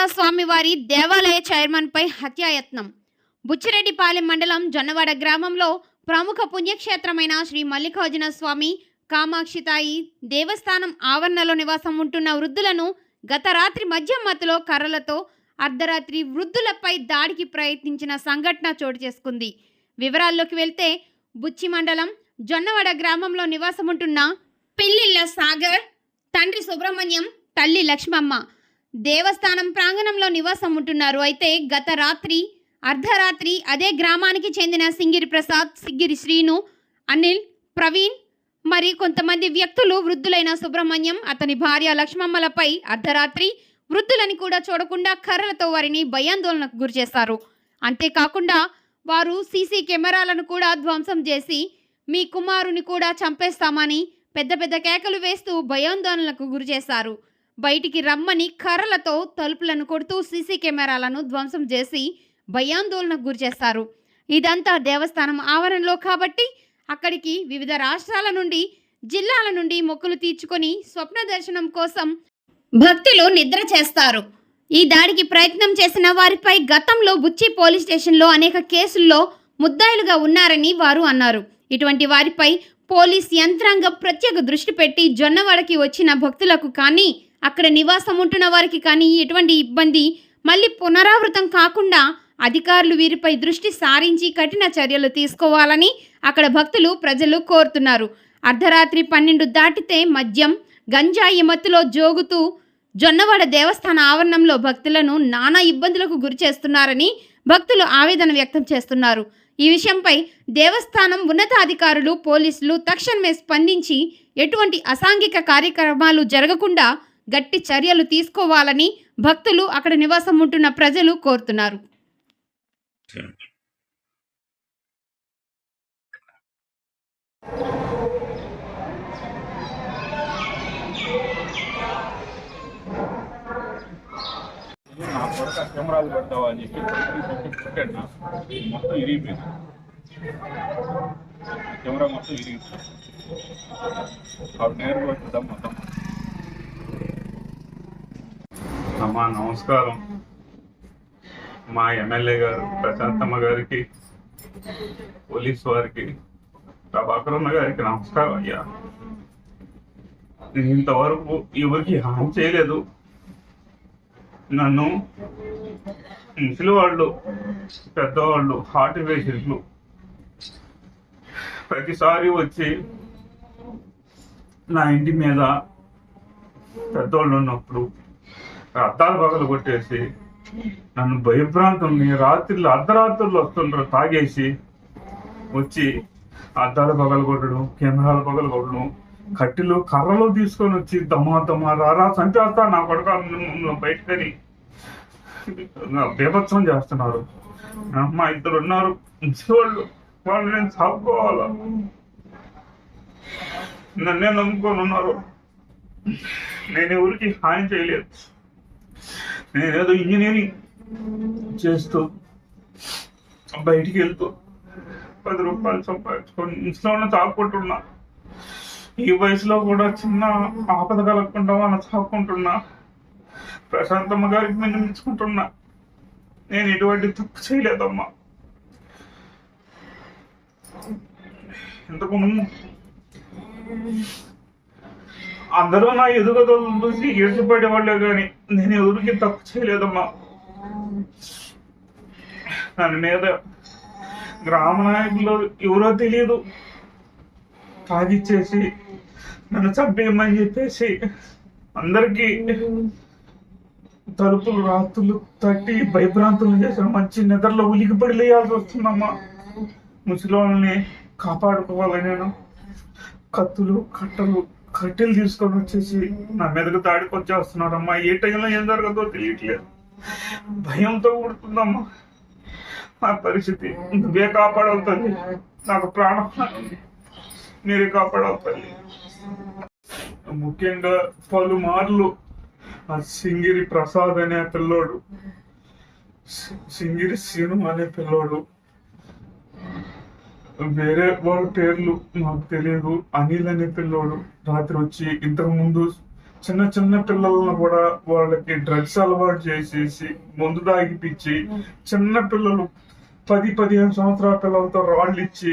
వెంకటేశ్వర స్వామి వారి దేవాలయ చైర్మన్పై హత్యాయత్నం. బుచ్చిరెడ్డిపాలెం మండలం జొన్నవాడ గ్రామంలో ప్రముఖ పుణ్యక్షేత్రమైన శ్రీ మల్లికార్జున స్వామి కామాక్షితాయి దేవస్థానం ఆవరణలో నివాసం ఉంటున్న వృద్ధులను గత రాత్రి మద్యం మత్తులో కర్రలతో అర్ధరాత్రి వృద్ధులపై దాడికి ప్రయత్నించిన సంఘటన చోటు చేసుకుంది. వివరాల్లోకి వెళ్తే బుచ్చి మండలం జొన్నవాడ గ్రామంలో నివాసం ఉంటున్న పిల్లిళ్ళ సాగర్ తండ్రి సుబ్రహ్మణ్యం తల్లి లక్ష్మమ్మ దేవస్థానం ప్రాంగణంలో నివాసం ఉంటున్నారు. అయితే గత రాత్రి అర్ధరాత్రి అదే గ్రామానికి చెందిన సింగిరి ప్రసాద్ సింగిరి శ్రీను అనిల్ ప్రవీణ్ మరి కొంతమంది వ్యక్తులు వృద్ధులైన సుబ్రహ్మణ్యం అతని భార్య లక్ష్మమ్మలపై అర్ధరాత్రి వృద్ధులని కూడా చూడకుండా కర్రలతో వారిని భయాందోళనకు గురిచేశారు అంతేకాకుండా వారు సీసీ కెమెరాలను కూడా ధ్వంసం చేసి మీ కుమారుని కూడా చంపేస్తామని పెద్ద పెద్ద కేకలు వేస్తూ భయాందోళనలకు గురిచేశారు బయటికి రమ్మని కర్రలతో తలుపులను కొడుతూ సీసీ కెమెరాలను ధ్వంసం చేసి భయాందోళనకు గురిచేస్తారు ఇదంతా దేవస్థానం ఆవరణలో కాబట్టి అక్కడికి వివిధ రాష్ట్రాల నుండి జిల్లాల నుండి మొక్కులు తీర్చుకొని స్వప్న దర్శనం కోసం భక్తులు నిద్ర చేస్తారు. ఈ దాడికి ప్రయత్నం చేసిన వారిపై గతంలో బుచ్చి పోలీస్ స్టేషన్లో అనేక కేసుల్లో ముద్దాయిలుగా ఉన్నారని వారు అన్నారు. ఇటువంటి వారిపై పోలీస్ యంత్రాంగం ప్రత్యేక దృష్టి పెట్టి జొన్నవాడకి వచ్చిన భక్తులకు కానీ అక్కడ నివాసం ఉంటున్న వారికి కానీ ఎటువంటి ఇబ్బంది మళ్ళీ పునరావృతం కాకుండా అధికారులు వీరిపై దృష్టి సారించి కఠిన చర్యలు తీసుకోవాలని అక్కడ భక్తులు ప్రజలు కోరుతున్నారు. అర్ధరాత్రి పన్నెండు దాటితే మద్యం గంజాయి మత్తులో జోగుతూ జొన్నవాడ దేవస్థాన ఆవరణంలో భక్తులను నానా ఇబ్బందులకు గురి చేస్తున్నారని భక్తులు ఆవేదన వ్యక్తం చేస్తున్నారు. ఈ విషయంపై దేవస్థానం ఉన్నతాధికారులు పోలీసులు తక్షణమే స్పందించి ఎటువంటి అసాంఘిక కార్యక్రమాలు జరగకుండా గట్టి చర్యలు తీసుకోవాలని భక్తులు అక్కడ నివాసం ఉంటున్న ప్రజలు కోరుతున్నారు. నా కొడుక కెమెరాలు పెట్టావా అని చెప్పి పెట్టాడు నా మొత్తం ఇరిగిపోయింది కెమెరా మొత్తం ఇరిగిపోయింది ఆవిడ నేరుగా వచ్చిద్దాం మొత్తం అమ్మా నమస్కారం. మా ఎమ్మెల్యే గారు ప్రశాంతమ్మ గారికి పోలీస్ వారికి ప్రభాకరన్న గారికి నమస్కారం అయ్యా. నేను ఇంతవరకు ఎవరికి హాని చేయలేదు. నన్ను ముసలి వాళ్ళు పెద్దవాళ్ళు హార్ట్ పేషెంట్లు ప్రతిసారి వచ్చి నా ఇంటి మీద పెద్దవాళ్ళు ఉన్నప్పుడు అద్దాలు పగలు కొట్టేసి నన్ను భయభ్రాంతుల్ని రాత్రిలో అర్ధరాత్రులు వస్తుండ్రు తాగేసి వచ్చి అద్దాలు పగలు కొట్టడం కెమెరాలు పగలు కొట్టడం కట్టెలు కర్రలు తీసుకొని వచ్చి దమ్మా దమ్మా రారా చంపేస్తా నా కొడుకు బయటకని బీభత్సం చేస్తున్నారు. అమ్మ ఇద్దరు ఉన్నారు. వాళ్ళు వాళ్ళు నేను సాగుకోవాలా నన్నే నమ్ముకొని ఉన్నారు. నేను ఎవరికి హాని చేయలేదు. నేనేదో ఇంజనీరింగ్ చేస్తూ బయటికి వెళ్తూ పది రూపాయలు సంపాదించుకొని ఇంట్లో ఉన్న తాగుకుంటున్నా ఈ వయసులో కూడా చిన్న ఆపద కలగకుండా మన చాకుంటున్నా ప్రశాంతమ్మ గారికి విన్నమించుకుంటున్నా నేను ఎటువంటి తప్పు చేయలేదమ్మా. ఇంతకు ముందు అందరూ నా ఎదుగుదలను చూసి ఏడ్చిపడేవాళ్ళే కానీ నేను ఎవరికి తప్పు చేయలేదమ్మా. దాని మీద గ్రామ నాయకులు ఎవరో తెలియదు తాగిచ్చేసి నన్ను చంపేయమని చెప్పేసి అందరికీ తలుపులు రాత్రులు తట్టి భయభ్రాంతులు చేసిన మంచి నిద్రలో ఉలికిపడి లేయాల్సి వస్తుందమ్మా. ముసలి వాళ్ళని కాపాడుకోవాలి నేను. కత్తులు కట్టలు కట్టెలు తీసుకొని వచ్చేసి నా మీదకు దాడికి వచ్చేస్తున్నాడమ్మా ఏ టైంలో ఏం జరగదో తెలియట్లేదు. భయంతో ఊడుతుందమ్మా నా పరిస్థితి నువ్వే కాపాడవుతుంది నాకు ప్రాణం మీరే కాపాడవుతుంది ముఖ్యంగా పలుమార్లు ఆ సింగిరి ప్రసాద్ అనే పిల్లోడు. సింగిరి సీను అనే పిల్లోడు. వేరే వాళ్ళ పేర్లు నాకు తెలియదు. అనిల్ అనే పిల్లోడు రాత్రి వచ్చి ఇంతకు ముందు చిన్న చిన్న పిల్లలను కూడా వాళ్ళకి డ్రగ్స్ అలవాటు చేసేసి మందు దాగిపించి చిన్న పిల్లలు పది పదిహేను సంవత్సరాల పిల్లలతో రాళ్ళు ఇచ్చి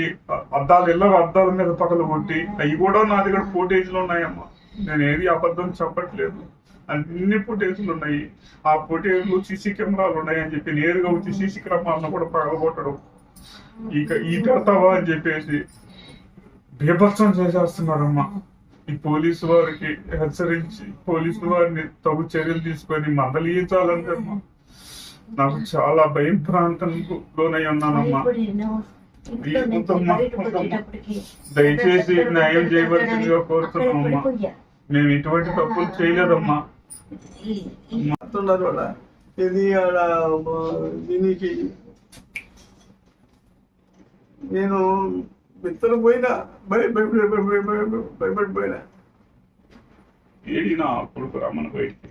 అద్దాలు ఇళ్ళ అద్దాల మీద పగలు కొట్టి అవి కూడా నా దగ్గర ఫోటేజ్లు ఉన్నాయమ్మా. నేను ఏది అబద్ధం చెప్పట్లేదు. అన్ని ఫుటేజ్లు ఉన్నాయి. ఆ ఫుటేజ్లు సీసీ కెమెరాలు ఉన్నాయని చెప్పి నేరుగా వచ్చి సీసీ కెమెరాలను కూడా పగలగొట్టడం. ఇక ఈ పెడతావా అని చెప్పేసి బీభత్సం చేసేస్తున్నారమ్మా. ఈ పోలీసు వారికి హెచ్చరించి పోలీసు వారిని తగు చర్యలు తీసుకొని మందలించాలంటే అమ్మా నాకు చాలా భయం ప్రాంతానికి లోనై ఉన్నానమ్మా. దయచేసి న్యాయం చేయవలసిందిగా కోరుతున్నామమ్మా మేము ఇటువంటి తప్పులు చేయలేదమ్మా. మాట్లాడుతున్నారు ఇది దీనికి నేను విత్తన పోయినా భయ భయపడి భయపడి భయపడి భయపడిపోయినా ఏడి నా కొడుకు రమ్మని బయటికి.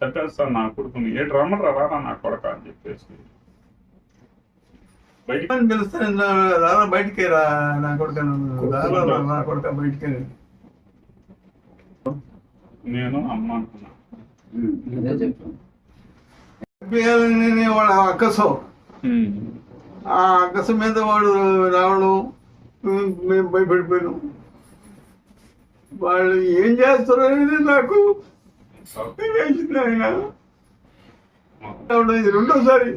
చెప్పేస్తాను నా కొడుకుని. ఏడు రమ్మరా రారా నా కొడక అని చెప్పేసి. బయటికి అని పిలుస్తాను రారా బయటికి రా నా కొడుక రా, నా కొడుక బయటికి నేను అమ్మ పిల్లలని వాడు అక్కసో ఆ అక్కస మీద వాడు రావడం మేము భయపడిపోయాం వాళ్ళు ఏం చేస్తారు అనేది నాకు వేసింది ఆయన ఇది రెండోసారి.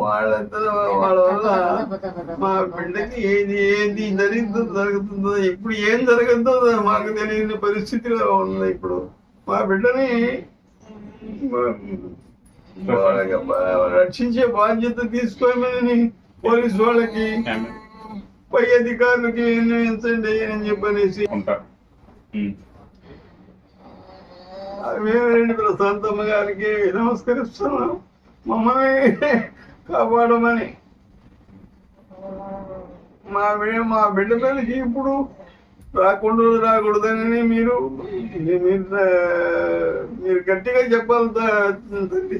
వాళ్ళ వల్ల మా బిడ్డకి ఏది ఏది జరుగుతుందో జరుగుతుందో ఇప్పుడు ఏం జరుగుతుందో మాకు తెలియని పరిస్థితిలో ఉంది ఇప్పుడు. మా బిడ్డని రక్షించే బాధ్యత తీసుకోమని పోలీసు వాళ్ళకి పై అధికారులకి నిర్ణయించండి అని చెప్పనేసి. వేమిరెడ్డి ప్రశాంతమ్మ గారికి నమస్కరిస్తున్నాం. మమ్మల్ని కాపాడమని. మా బిడ్డ మా బిడ్డ మీదకి ఇప్పుడు రాకుండా రాకూడదని మీరు మీరు మీరు గట్టిగా చెప్పాలి తండ్రి.